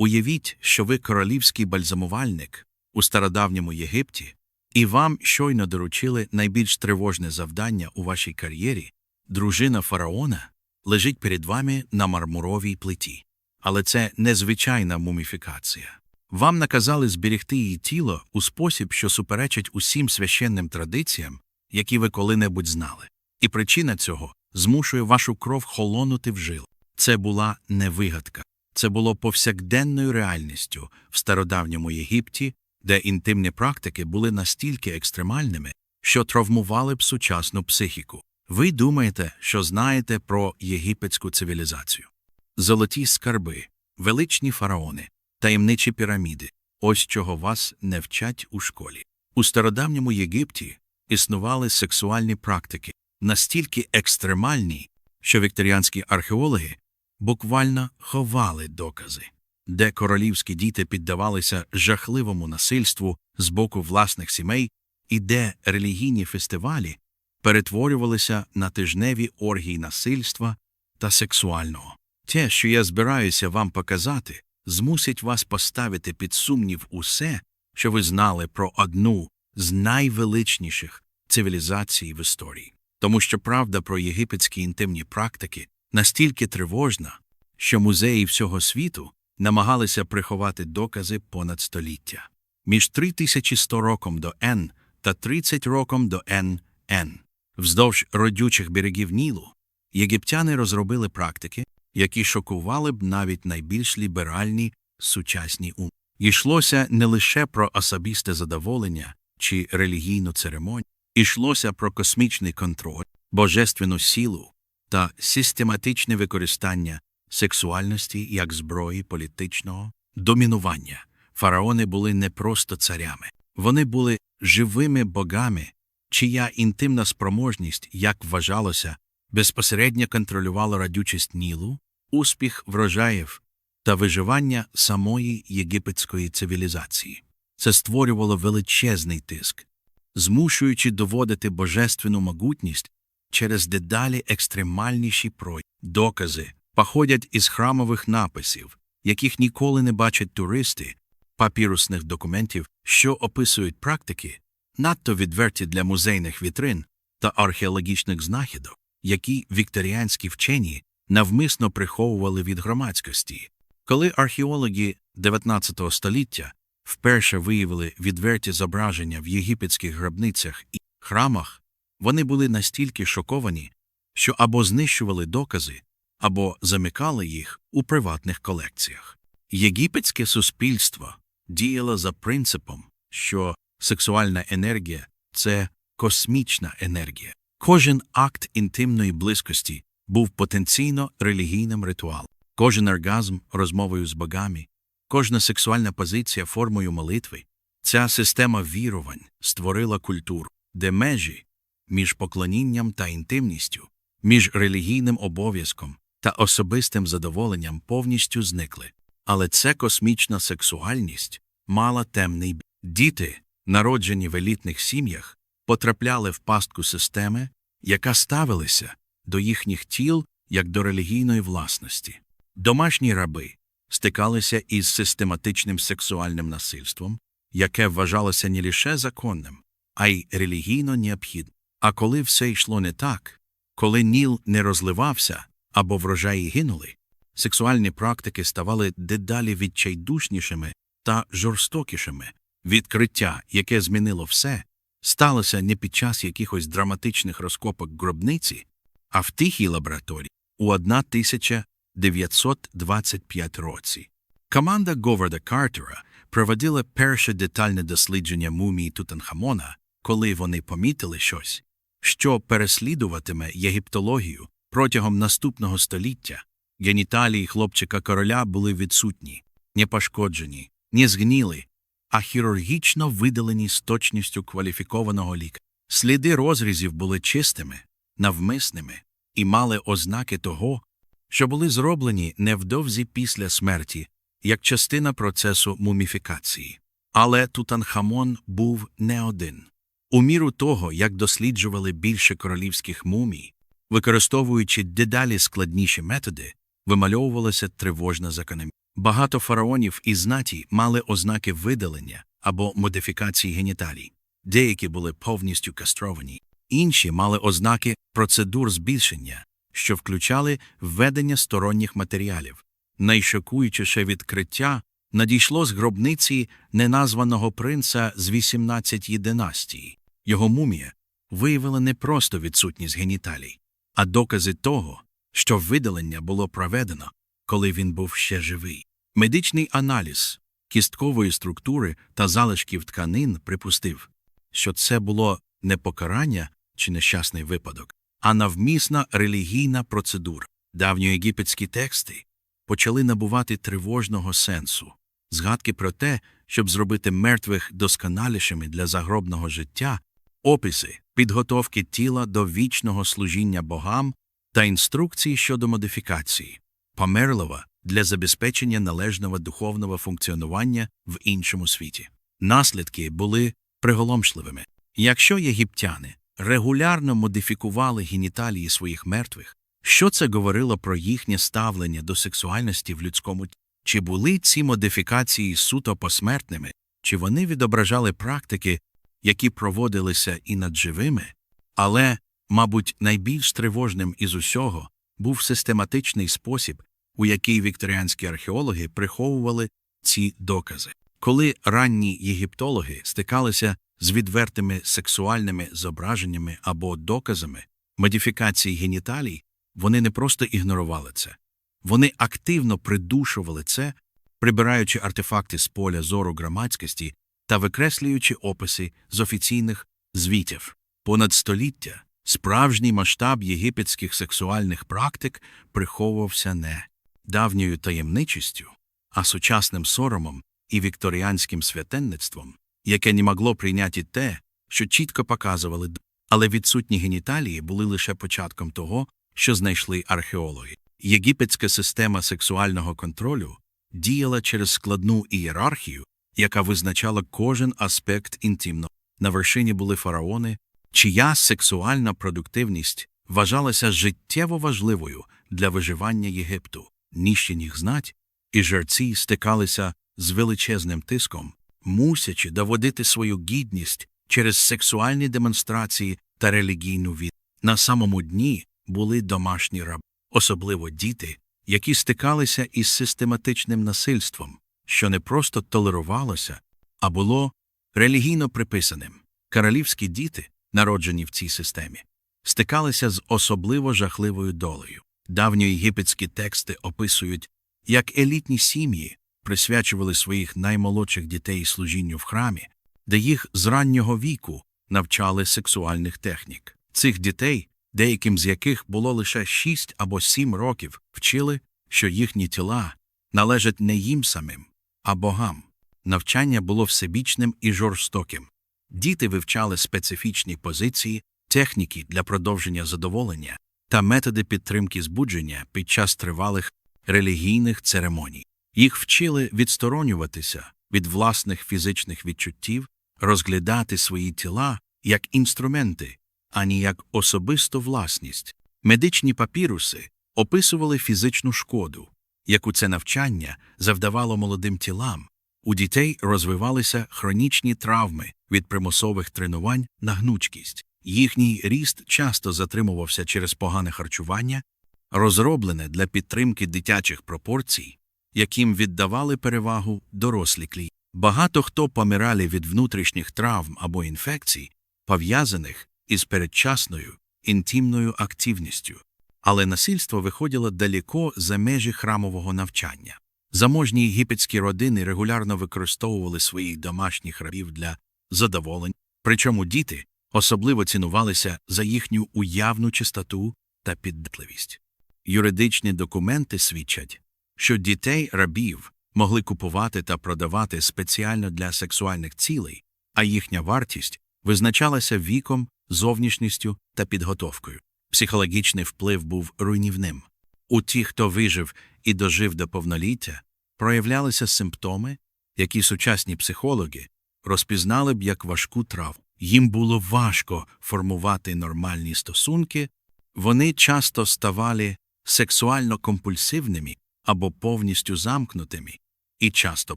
Уявіть, що ви королівський бальзамувальник у стародавньому Єгипті, і вам щойно доручили найбільш тривожне завдання у вашій кар'єрі дружина фараона лежить перед вами на мармуровій плиті. Але це незвичайна муміфікація. Вам наказали зберегти її тіло у спосіб, що суперечить усім священним традиціям, які ви коли-небудь знали. І причина цього змушує вашу кров холонути в жил. Це була не вигадка. Це було повсякденною реальністю в стародавньому Єгипті, де інтимні практики були настільки екстремальними, що травмували б сучасну психіку. Ви думаєте, що знаєте про єгипетську цивілізацію. Золоті скарби, величні фараони, таємничі піраміди ось чого вас не вчать у школі. У стародавньому Єгипті існували сексуальні практики, настільки екстремальні, що вікторіанські археологи буквально ховали докази, де королівські діти піддавалися жахливому насильству з боку власних сімей і де релігійні фестивалі перетворювалися на тижневі оргії насильства та сексуального. Те, що я збираюся вам показати, змусить вас поставити під сумнів усе, що ви знали про одну з найвеличніших цивілізацій в історії. Тому що правда про єгипетські інтимні практики настільки тривожна, що музеї всього світу намагалися приховати докази понад століття. Між 3100 роком до Н та 30 роком до НН. Вздовж родючих берегів Нілу єгиптяни розробили практики, які шокували б навіть найбільш ліберальні сучасні ум. Йшлося не лише про особисте задоволення чи релігійну церемонію, йшлося про космічний контроль, божественну силу та систематичне використання сексуальності як зброї політичного домінування. Фараони були не просто царями, вони були живими богами, чия інтимна спроможність, як вважалося, безпосередньо контролювала радючість Нілу, успіх врожаїв та виживання самої єгипетської цивілізації. Це створювало величезний тиск, змушуючи доводити божественну могутність через дедалі екстремальніші прой. Докази походять із храмових написів, яких ніколи не бачать туристи, папірусних документів, що описують практики, надто відверті для музейних вітрин та археологічних знахідок, які вікторіанські вчені навмисно приховували від громадськості. Коли археологи 19 століття вперше виявили відверті зображення в єгипетських гробницях і храмах, вони були настільки шоковані, що або знищували докази, або замикали їх у приватних колекціях. Єгипетське суспільство діяло за принципом, що сексуальна енергія це космічна енергія. Кожен акт інтимної близькості був потенційно релігійним ритуалом, кожен оргазм розмовою з богами, кожна сексуальна позиція формою молитви. Ця система вірувань створила культуру, де межі між поклонінням та інтимністю, між релігійним обов'язком та особистим задоволенням повністю зникли. Але ця космічна сексуальність мала темний бік. Діти, народжені в елітних сім'ях, потрапляли в пастку системи, яка ставилася до їхніх тіл як до релігійної власності. Домашні раби стикалися із систематичним сексуальним насильством, яке вважалося не лише законним, а й релігійно необхідним. А коли все йшло не так, коли ніл не розливався або врожаї гинули, сексуальні практики ставали дедалі відчайдушнішими та жорстокішими. Відкриття, яке змінило все, сталося не під час якихось драматичних розкопок гробниці, а в тихій лабораторії у 1925 році. Команда Говарда Картера проводила перше детальне дослідження мумії Тутанхамона, коли вони помітили щось, що переслідуватиме єгиптологію протягом наступного століття. Геніталії хлопчика короля були відсутні, не пошкоджені, не згніли, а хірургічно видалені з точністю кваліфікованого ліка. Сліди розрізів були чистими, навмисними і мали ознаки того, що були зроблені невдовзі після смерті, як частина процесу муміфікації. Але Тутанхамон був не один. У міру того, як досліджували більше королівських мумій, використовуючи дедалі складніші методи, вимальовувалася тривожна закономірність. Багато фараонів і знаті мали ознаки видалення або модифікації геніталій. Деякі були повністю кастровані, інші мали ознаки процедур збільшення, що включали введення сторонніх матеріалів. Найшокуючіше відкриття надійшло з гробниці неназваного принца з 18 династії. Його мумія виявила не просто відсутність геніталій, а докази того, що видалення було проведено, коли він був ще живий. Медичний аналіз кісткової структури та залишків тканин припустив, що це було не покарання чи нещасний випадок, а навмісна релігійна процедура. Давньоєгипетські тексти почали набувати тривожного сенсу, згадки про те, щоб зробити мертвих досконалішими для загробного життя, описи підготовки тіла до вічного служіння богам та інструкції щодо модифікації, померлого для забезпечення належного духовного функціонування в іншому світі. Наслідки були приголомшливими. Якщо єгиптяни регулярно модифікували геніталії своїх мертвих, що це говорило про їхнє ставлення до сексуальності в людському т- Чи були ці модифікації суто посмертними, чи вони відображали практики, які проводилися і над живими? Але, мабуть, найбільш тривожним із усього був систематичний спосіб, у який вікторіанські археологи приховували ці докази. Коли ранні єгиптологи стикалися з відвертими сексуальними зображеннями або доказами модифікації геніталій, вони не просто ігнорували це. Вони активно придушували це, прибираючи артефакти з поля зору громадськості та викреслюючи описи з офіційних звітів. Понад століття справжній масштаб єгипетських сексуальних практик приховувався не давньою таємничістю, а сучасним соромом і вікторіанським святенництвом, яке не могло прийняти те, що чітко показували, але відсутні геніталії були лише початком того, що знайшли археологи. Єгипетська система сексуального контролю діяла через складну ієрархію, яка визначала кожен аспект інтимного. На вершині були фараони, чия сексуальна продуктивність вважалася життєво важливою для виживання Єгипту. Нижче їх знать, і жерці стикалися з величезним тиском, мусячи доводити свою гідність через сексуальні демонстрації та релігійну від. На самому дні були домашні раби, особливо діти, які стикалися із систематичним насильством, що не просто толерувалося, а було релігійно приписаним. Королівські діти, народжені в цій системі, стикалися з особливо жахливою долею. Давньоєгипетські тексти описують, як елітні сім'ї присвячували своїх наймолодших дітей служінню в храмі, де їх з раннього віку навчали сексуальних технік. Цих дітей, деяким з яких було лише 6 або 7 років, вчили, що їхні тіла належать не їм самим, а богам. Навчання було всебічним і жорстоким. Діти вивчали специфічні позиції, техніки для продовження задоволення та методи підтримки збудження під час тривалих релігійних церемоній. Їх вчили відсторонюватися від власних фізичних відчуттів, розглядати свої тіла як інструменти, а не як особисту власність. Медичні папіруси описували фізичну шкоду, яку це навчання завдавало молодим тілам. У дітей розвивалися хронічні травми від примусових тренувань на гнучкість. Їхній ріст часто затримувався через погане харчування, розроблене для підтримки дитячих пропорцій, яким віддавали перевагу дорослі клії. Багато хто помирали від внутрішніх травм або інфекцій, пов'язаних із передчасною інтимною активністю, але насильство виходило далеко за межі храмового навчання. Заможні єгипетські родини регулярно використовували своїх домашніх рабів для задоволень, причому діти особливо цінувалися за їхню уявну чистоту та піддатливість. Юридичні документи свідчать, що дітей рабів могли купувати та продавати спеціально для сексуальних цілей, а їхня вартість визначалася віком, зовнішністю та підготовкою. Психологічний вплив був руйнівним. У тих, хто вижив і дожив до повноліття, проявлялися симптоми, які сучасні психологи розпізнали б як важку травму. Їм було важко формувати нормальні стосунки, вони часто ставали сексуально компульсивними або повністю замкнутими і часто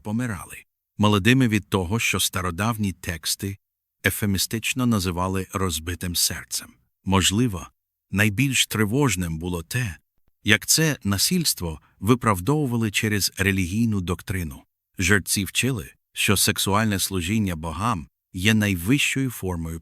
помирали, молодими від того, що стародавні тексти ефемістично називали розбитим серцем. Можливо, найбільш тривожним було те, як це насильство виправдовували через релігійну доктрину. Жерці вчили, що сексуальне служіння богам є найвищою формою.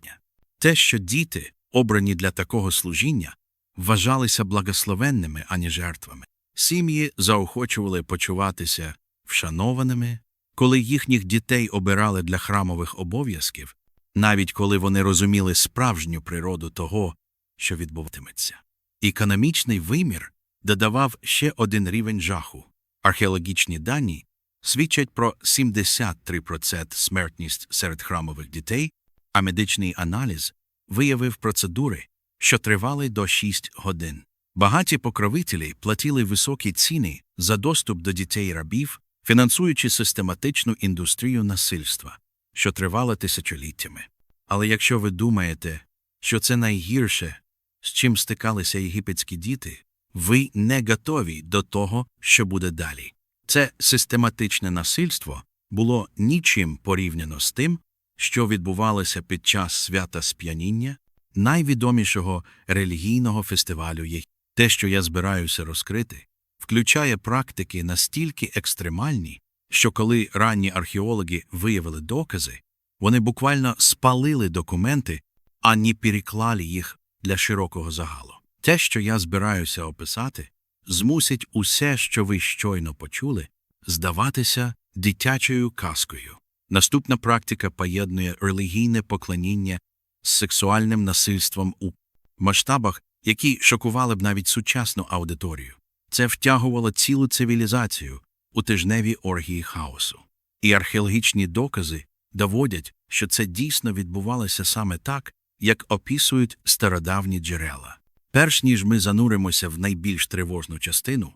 Те, що діти, обрані для такого служіння, вважалися благословенними, ані жертвами. Сім'ї заохочували почуватися вшанованими, коли їхніх дітей обирали для храмових обов'язків, навіть коли вони розуміли справжню природу того, що відбуватиметься. Економічний вимір додавав ще один рівень жаху. Археологічні дані свідчать про 73% смертність серед храмових дітей, а медичний аналіз виявив процедури, що тривали до 6 годин. Багаті покровителі платили високі ціни за доступ до дітей рабів, фінансуючи систематичну індустрію насильства, що тривала тисячоліттями. Але якщо ви думаєте, що це найгірше, з чим стикалися єгипетські діти, ви не готові до того, що буде далі. Це систематичне насильство було нічим порівняно з тим, що відбувалося під час свята сп'яніння, найвідомішого релігійного фестивалю є те, що я збираюся розкрити, включає практики настільки екстремальні, що коли ранні археологи виявили докази, вони буквально спалили документи, а не переклали їх для широкого загалу. Те, що я збираюся описати, змусить усе, що ви щойно почули, здаватися дитячою казкою. Наступна практика поєднує релігійне поклоніння з сексуальним насильством у масштабах, які шокували б навіть сучасну аудиторію. Це втягувало цілу цивілізацію у тижневі оргії хаосу. І археологічні докази доводять, що це дійсно відбувалося саме так, як описують стародавні джерела. Перш ніж ми зануримося в найбільш тривожну частину,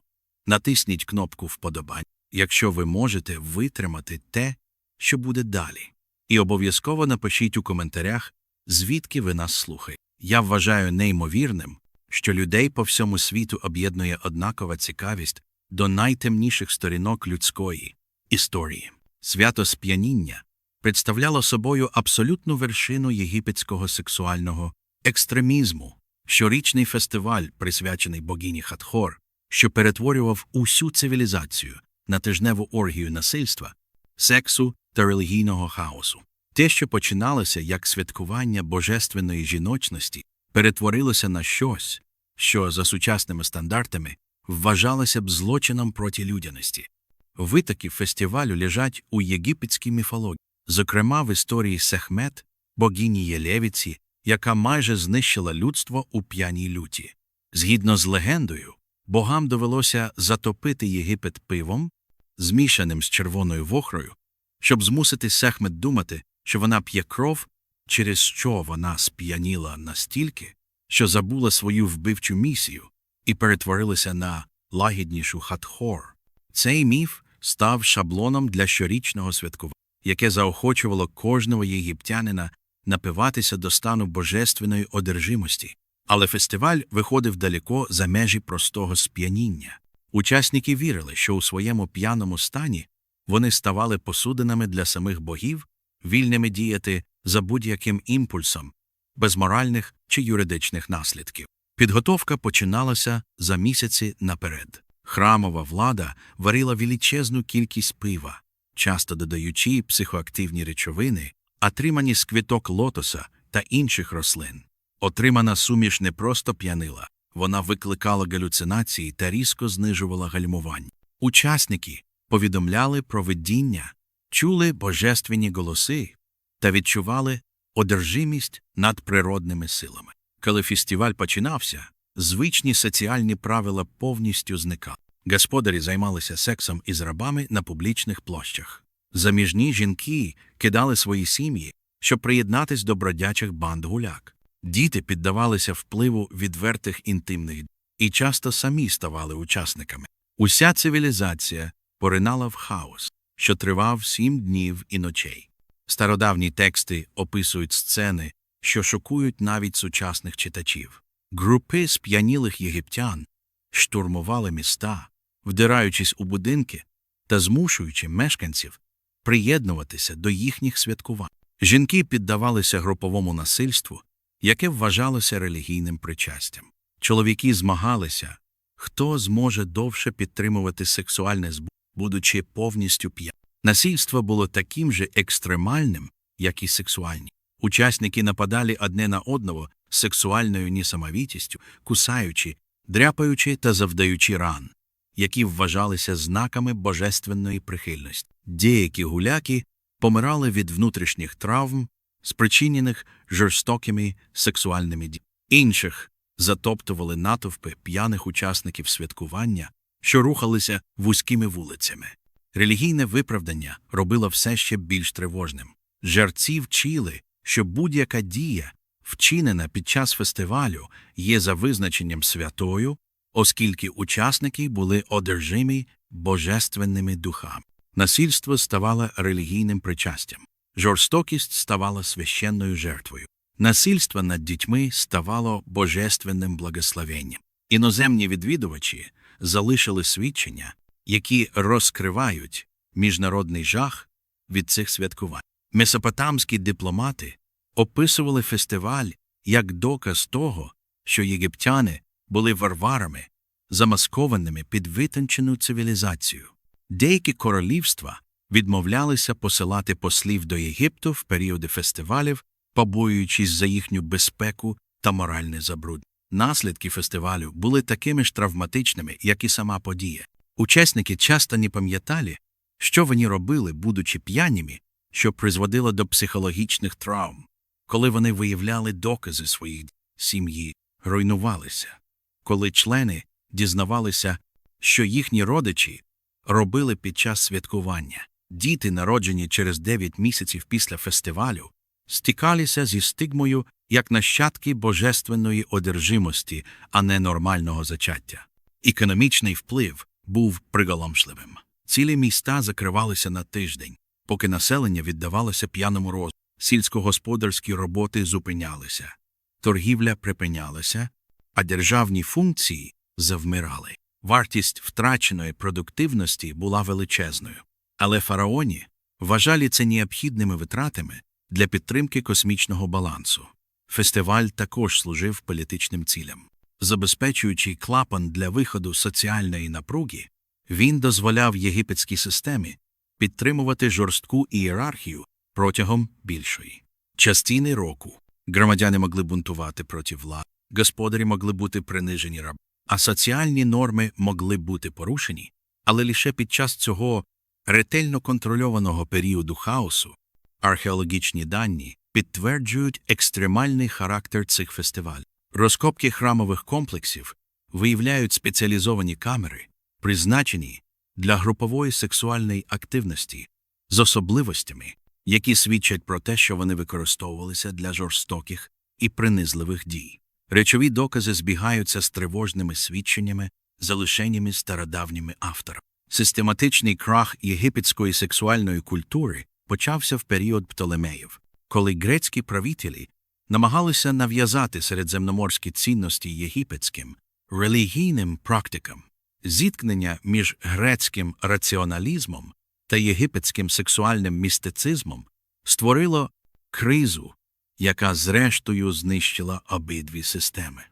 натисніть кнопку вподобань, якщо ви можете витримати те, що буде далі. І обов'язково напишіть у коментарях, звідки ви нас слухаєте. Я вважаю неймовірним, що людей по всьому світу об'єднує однакова цікавість до найтемніших сторінок людської історії. Свято сп'яніння представляло собою абсолютну вершину єгипетського сексуального екстремізму, щорічний фестиваль, присвячений богині Хатхор, що перетворював усю цивілізацію на тижневу оргію насильства, сексу та релігійного хаосу. Те, що починалося як святкування божественної жіночності, перетворилося на щось, що за сучасними стандартами вважалося б злочином проти людяності. Витоки фестивалю лежать у єгипетській міфології, зокрема в історії Сехмет, богині Єлевіці, яка майже знищила людство у п'яній люті. Згідно з легендою, богам довелося затопити Єгипет пивом, змішаним з червоною вохрою, щоб змусити Сехмет думати, що вона п'є кров, через що вона сп'яніла настільки, що забула свою вбивчу місію і перетворилася на лагіднішу хатхор. Цей міф став шаблоном для щорічного святкування, яке заохочувало кожного єгиптянина напиватися до стану божественної одержимості. Але фестиваль виходив далеко за межі простого сп'яніння. Учасники вірили, що у своєму п'яному стані вони ставали посудинами для самих богів, вільними діяти за будь-яким імпульсом, без моральних чи юридичних наслідків. Підготовка починалася за місяці наперед. Храмова влада варила величезну кількість пива, часто додаючи психоактивні речовини, отримані з квіток лотоса та інших рослин. Отримана суміш не просто п'янила, вона викликала галюцинації та різко знижувала гальмувань. Учасники повідомляли про видіння, чули божественні голоси та відчували одержимість над природними силами. Коли фестиваль починався, звичні соціальні правила повністю зникали. Господарі займалися сексом із рабами на публічних площах. Заміжні жінки кидали свої сім'ї, щоб приєднатись до бродячих банд гуляк. Діти піддавалися впливу відвертих інтимних і часто самі ставали учасниками. Уся цивілізація поринала в хаос, що тривав сім днів і ночей. Стародавні тексти описують сцени, що шокують навіть сучасних читачів. Групи сп'янілих єгиптян штурмували міста, вдираючись у будинки та змушуючи мешканців приєднуватися до їхніх святкувань. Жінки піддавалися груповому насильству, яке вважалося релігійним причастям. Чоловіки змагалися, хто зможе довше підтримувати сексуальне збу, будучи повністю п'яним. Насильство було таким же екстремальним, як і сексуальні. Учасники нападали одне на одного сексуальною несамовітістю, кусаючи, дряпаючи та завдаючи ран, які вважалися знаками божественної прихильності. Деякі гуляки помирали від внутрішніх травм, спричинених жорстокими сексуальними діями. Інших затоптували натовпи п'яних учасників святкування, що рухалися вузькими вулицями. Релігійне виправдання робило все ще більш тривожним. Жерці вчили, що будь-яка дія, вчинена під час фестивалю, є за визначенням святою, оскільки учасники були одержимі божественними духами. Насильство ставало релігійним причастям, жорстокість ставала священною жертвою. Насильство над дітьми ставало божественним благословенням. Іноземні відвідувачі залишили свідчення, які розкривають міжнародний жах від цих святкувань. Месопотамські дипломати описували фестиваль як доказ того, що єгиптяни були варварами, замаскованими під витончену цивілізацію. Деякі королівства відмовлялися посилати послів до Єгипту в періоди фестивалів, побоюючись за їхню безпеку та моральне забруднення. Наслідки фестивалю були такими ж травматичними, як і сама подія. Учасники часто не пам'ятали, що вони робили, будучи п'яніми, що призводило до психологічних травм, коли вони виявляли докази своїх сім'ї, руйнувалися, коли члени дізнавалися, що їхні родичі робили під час святкування. Діти, народжені через 9 місяців після фестивалю, стикалися зі стигмою як нащадки божественної одержимості, а не нормального зачаття. Економічний вплив був приголомшливим. Цілі міста закривалися на тиждень, поки населення віддавалося п'яному розвитку. Сільськогосподарські роботи зупинялися, торгівля припинялася, а державні функції завмирали. Вартість втраченої продуктивності була величезною, але фараоні вважали це необхідними витратами для підтримки космічного балансу. Фестиваль також служив політичним цілям. Забезпечуючи клапан для виходу соціальної напруги, він дозволяв єгипетській системі підтримувати жорстку ієрархію протягом більшої частини року. Громадяни могли бунтувати проти влади, господарі могли бути принижені раб, а соціальні норми могли бути порушені, але лише під час цього ретельно контрольованого періоду хаосу археологічні дані підтверджують екстремальний характер цих фестивалів. Розкопки храмових комплексів виявляють спеціалізовані камери, призначені для групової сексуальної активності з особливостями, які свідчать про те, що вони використовувалися для жорстоких і принизливих дій. Речові докази збігаються з тривожними свідченнями, залишеннями стародавніми авторами. Систематичний крах єгипетської сексуальної культури почався в період Птолемеїв, коли грецькі правителі намагалися нав'язати середземноморські цінності єгипетським релігійним практикам. Зіткнення між грецьким раціоналізмом та єгипетським сексуальним містицизмом створило кризу, яка зрештою знищила обидві системи.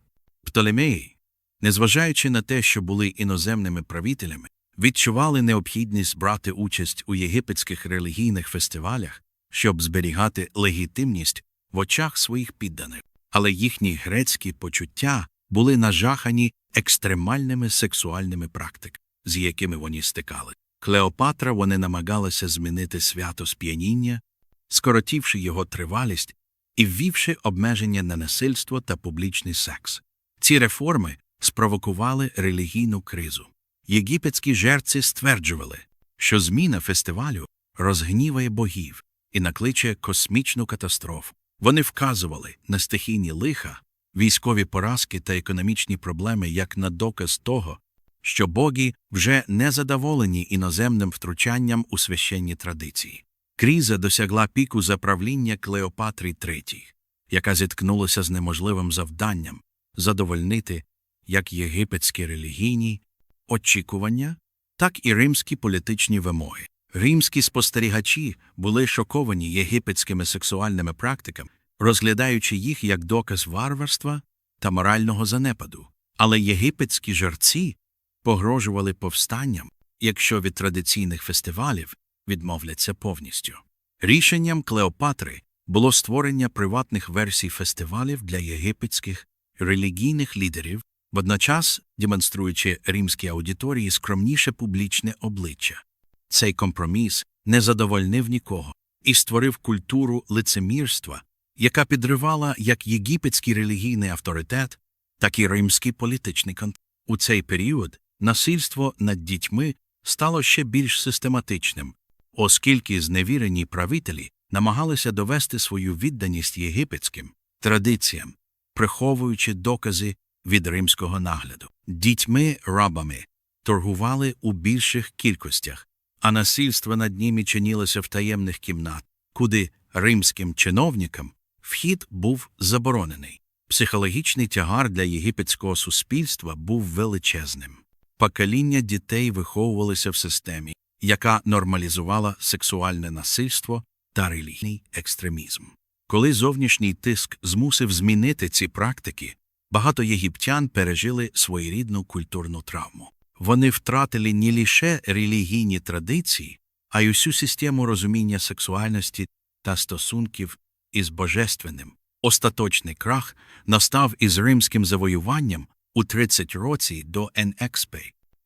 Птолемеї, незважаючи на те, що були іноземними правителями, відчували необхідність брати участь у єгипетських релігійних фестивалях, щоб зберігати легітимність в очах своїх підданих, але їхні грецькі почуття були нажахані екстремальними сексуальними практиками, з якими вони стикали. Клеопатра вони намагалися змінити свято сп'яніння, скоротівши його тривалість і ввівши обмеження на насильство та публічний секс. Ці реформи спровокували релігійну кризу. Єгипетські жерці стверджували, що зміна фестивалю розгніває богів і накличе космічну катастрофу. Вони вказували на стихійні лиха, військові поразки та економічні проблеми як на доказ того, що боги вже не задоволені іноземним втручанням у священні традиції. Кріза досягла піку за правління Клеопатри III, яка зіткнулася з неможливим завданням задовольнити як єгипетські релігійні очікування, так і римські політичні вимоги. Римські спостерігачі були шоковані єгипетськими сексуальними практиками, розглядаючи їх як доказ варварства та морального занепаду. Але єгипетські жерці погрожували повстанням, якщо від традиційних фестивалів відмовляться повністю. Рішенням Клеопатри було створення приватних версій фестивалів для єгипетських релігійних лідерів, водночас демонструючи римській аудиторії скромніше публічне обличчя. Цей компроміс не задовольнив нікого і створив культуру лицемірства, яка підривала як єгипетський релігійний авторитет, так і римський політичний контекст. У цей період насильство над дітьми стало ще більш систематичним, оскільки зневірені правителі намагалися довести свою відданість єгипетським традиціям, приховуючи докази від римського нагляду. Дітьми-рабами торгували у більших кількостях, а насильство над ними чинілося в таємних кімнат, куди римським чиновникам вхід був заборонений. Психологічний тягар для єгипетського суспільства був величезним. Покоління дітей виховувалися в системі, яка нормалізувала сексуальне насильство та релігійний екстремізм. Коли зовнішній тиск змусив змінити ці практики, багато єгиптян пережили своєрідну культурну травму. Вони втратили не лише релігійні традиції, а й усю систему розуміння сексуальності та стосунків із божественним. Остаточний крах настав із римським завоюванням у 30 році до НЕКСП.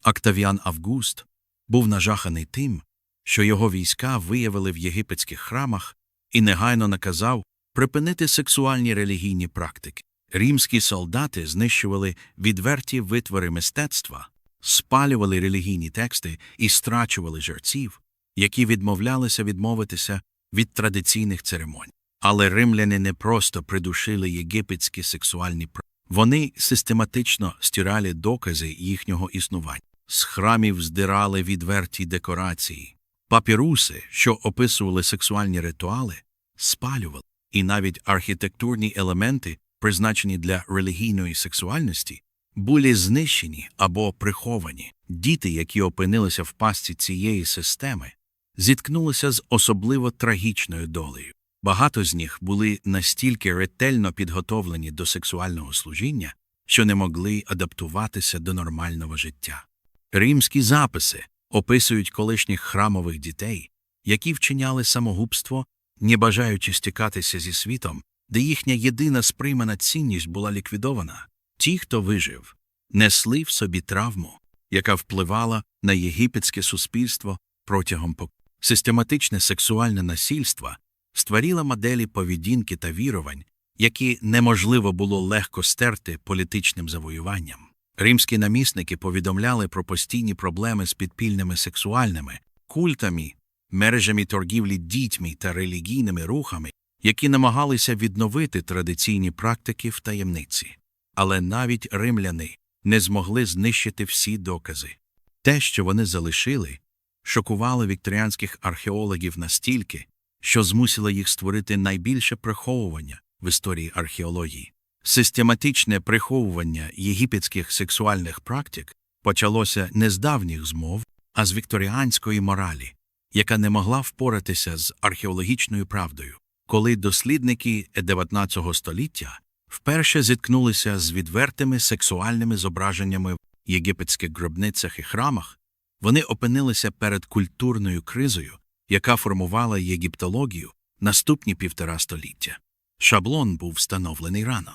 Октавіан Август був нажаханий тим, що його війська виявили в єгипетських храмах і негайно наказав припинити сексуальні релігійні практики. Римські солдати знищували відверті витвори мистецтва, спалювали релігійні тексти і страчували жерців, які відмовлялися відмовитися від традиційних церемоній. Але римляни не просто придушили єгипетські сексуальні практики. Вони систематично стирали докази їхнього існування. З храмів здирали відверті декорації, папіруси, що описували сексуальні ритуали, спалювали, і навіть архітектурні елементи, призначені для релігійної сексуальності, були знищені або приховані. Діти, які опинилися в пастці цієї системи, зіткнулися з особливо трагічною долею. Багато з них були настільки ретельно підготовлені до сексуального служіння, що не могли адаптуватися до нормального життя. Римські записи описують колишніх храмових дітей, які вчиняли самогубство, не бажаючи стікатися зі світом, де їхня єдина сприймана цінність була ліквідована. Ті, хто вижив, несли в собі травму, яка впливала на єгипетське суспільство протягом пок... Систематичне сексуальне насильство створило моделі поведінки та вірувань, які неможливо було легко стерти політичним завоюванням. Римські намісники повідомляли про постійні проблеми з підпільними сексуальними культами, мережами торгівлі дітьми та релігійними рухами, які намагалися відновити традиційні практики в таємниці. Але навіть римляни не змогли знищити всі докази. Те, що вони залишили, шокувало вікторіанських археологів настільки, що змусило їх створити найбільше приховування в історії археології. Систематичне приховування єгипетських сексуальних практик почалося не з давніх змов, а з вікторіанської моралі, яка не могла впоратися з археологічною правдою. Коли дослідники 19 століття вперше зіткнулися з відвертими сексуальними зображеннями в єгипетських гробницях і храмах, вони опинилися перед культурною кризою, яка формувала єгиптологію наступні півтора століття. Шаблон був встановлений рано.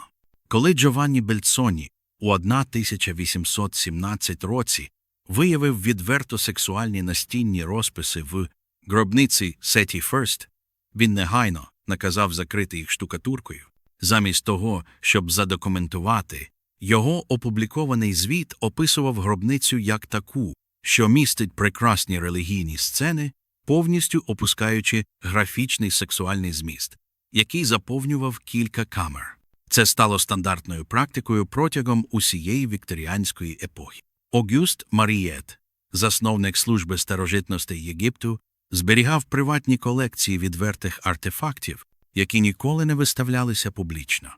Коли Джованні Бельцоні у 1817 році виявив відверто сексуальні настінні розписи в гробниці Сеті Ферст, він негайно наказав закрити їх штукатуркою. Замість того, щоб задокументувати, його опублікований звіт описував гробницю як таку, що містить прекрасні релігійні сцени, повністю опускаючи графічний сексуальний зміст, який заповнював кілька камер. Це стало стандартною практикою протягом усієї вікторіанської епохи. Огюст Марієт, засновник служби старожитностей Єгипту, зберігав приватні колекції відвертих артефактів, які ніколи не виставлялися публічно.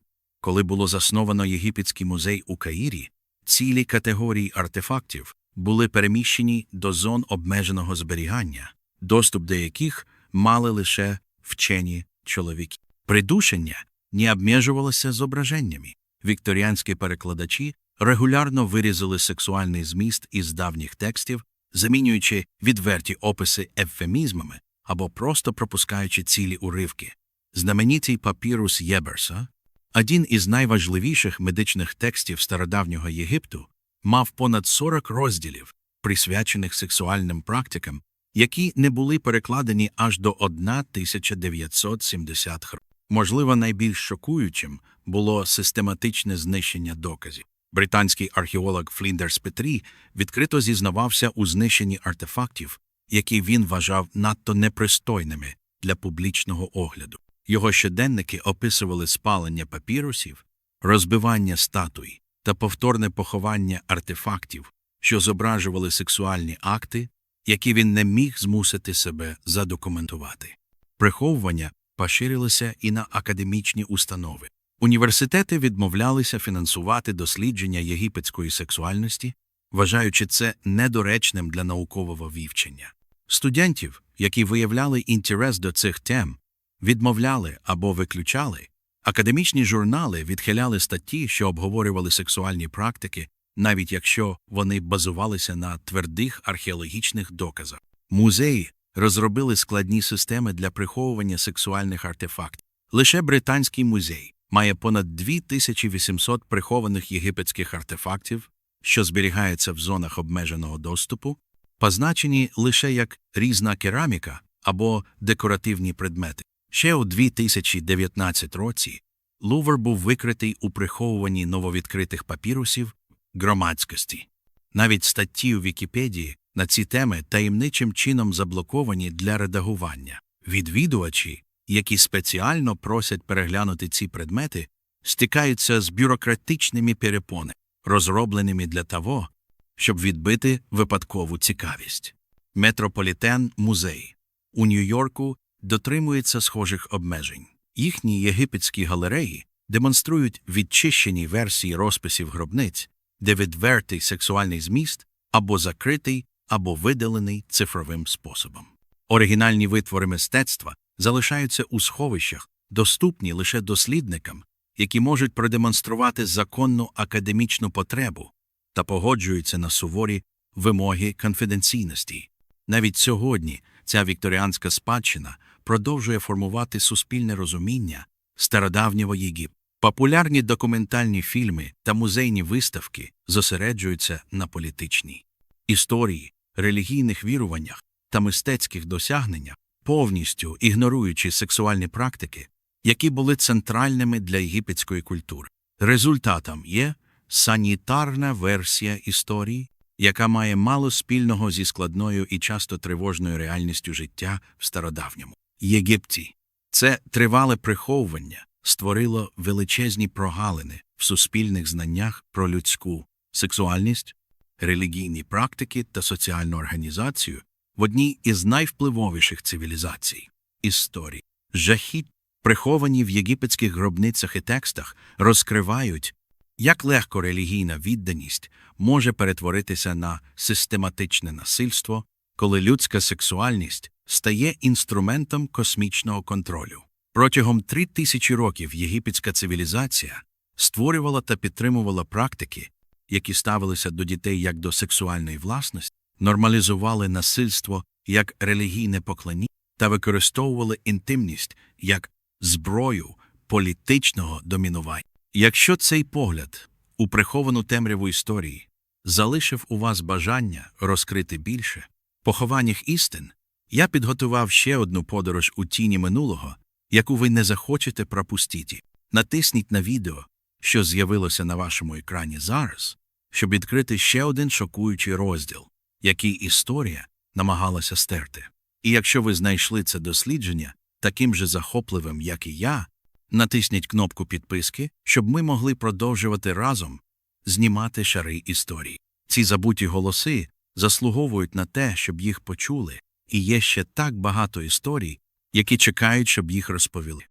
Коли було засновано Єгипетський музей у Каїрі, цілі категорії артефактів були переміщені до зон обмеженого зберігання, доступ до яких мали лише вчені чоловіки. Придушення не обмежувалося зображеннями. Вікторіанські перекладачі регулярно вирізали сексуальний зміст із давніх текстів, замінюючи відверті описи ефемізмами або просто пропускаючи цілі уривки. Знаменитий папірус Єберса, один із найважливіших медичних текстів стародавнього Єгипту, мав понад 40 розділів, присвячених сексуальним практикам, які не були перекладені аж до 1970 років. Можливо, найбільш шокуючим було систематичне знищення доказів. Британський археолог Фліндерс Петрі відкрито зізнавався у знищенні артефактів, які він вважав надто непристойними для публічного огляду. Його щоденники описували спалення папірусів, розбивання статуй та повторне поховання артефактів, що зображували сексуальні акти, які він не міг змусити себе задокументувати. Приховування поширилося і на академічні установи. Університети відмовлялися фінансувати дослідження єгипетської сексуальності, вважаючи це недоречним для наукового вивчення. Студентів, які виявляли інтерес до цих тем, відмовляли або виключали. Академічні журнали відхиляли статті, що обговорювали сексуальні практики, навіть якщо вони базувалися на твердих археологічних доказах. Музеї розробили складні системи для приховування сексуальних артефактів. Лише Британський музей має понад 2800 прихованих єгипетських артефактів, що зберігаються в зонах обмеженого доступу, позначені лише як різна кераміка або декоративні предмети. Ще у 2019 році Лувр був викритий у приховуванні нововідкритих папірусів громадськості. Навіть статті у Вікіпедії на ці теми таємничим чином заблоковані для редагування. Відвідувачі, які спеціально просять переглянути ці предмети, стикаються з бюрократичними перепони, розробленими для того, щоб відбити випадкову цікавість. Метрополітен музей у Нью-Йорку дотримується схожих обмежень. Їхні єгипетські галереї демонструють відчищені версії розписів гробниць, де відвертий сексуальний зміст або закритий, або видалений цифровим способом. Оригінальні витвори мистецтва залишаються у сховищах, доступні лише дослідникам, які можуть продемонструвати законну академічну потребу та погоджуються на суворі вимоги конфіденційності. Навіть сьогодні ця вікторіанська спадщина продовжує формувати суспільне розуміння стародавнього Єгипту. Популярні документальні фільми та музейні виставки зосереджуються на політичній історії, релігійних віруваннях та мистецьких досягненнях, повністю ігноруючи сексуальні практики, які були центральними для єгипетської культури. Результатом є санітарна версія історії, яка має мало спільного зі складною і часто тривожною реальністю життя в стародавньому Єгипті. Це тривале приховування створило величезні прогалини в суспільних знаннях про людську сексуальність, релігійні практики та соціальну організацію в одній із найвпливовіших цивілізацій історії. Жахіт, приховані в єгипетських гробницях і текстах, розкривають, як легко релігійна відданість може перетворитися на систематичне насильство, коли людська сексуальність стає інструментом космічного контролю. Протягом три тисячі років єгипетська цивілізація створювала та підтримувала практики, які ставилися до дітей як до сексуальної власності, нормалізували насильство як релігійне поклоніння та використовували інтимність як зброю політичного домінування. Якщо цей погляд у приховану темряву історії залишив у вас бажання розкрити більше похованнях істин, я підготував ще одну подорож у тіні минулого, яку ви не захочете пропустити. Натисніть на відео, що з'явилося на вашому екрані зараз, щоб відкрити ще один шокуючий розділ, який історія намагалася стерти. І якщо ви знайшли це дослідження таким же захопливим, як і я, натисніть кнопку підписки, щоб ми могли продовжувати разом знімати шари історії. Ці забуті голоси заслуговують на те, щоб їх почули, і є ще так багато історій, які чекають, щоб їх розповіли.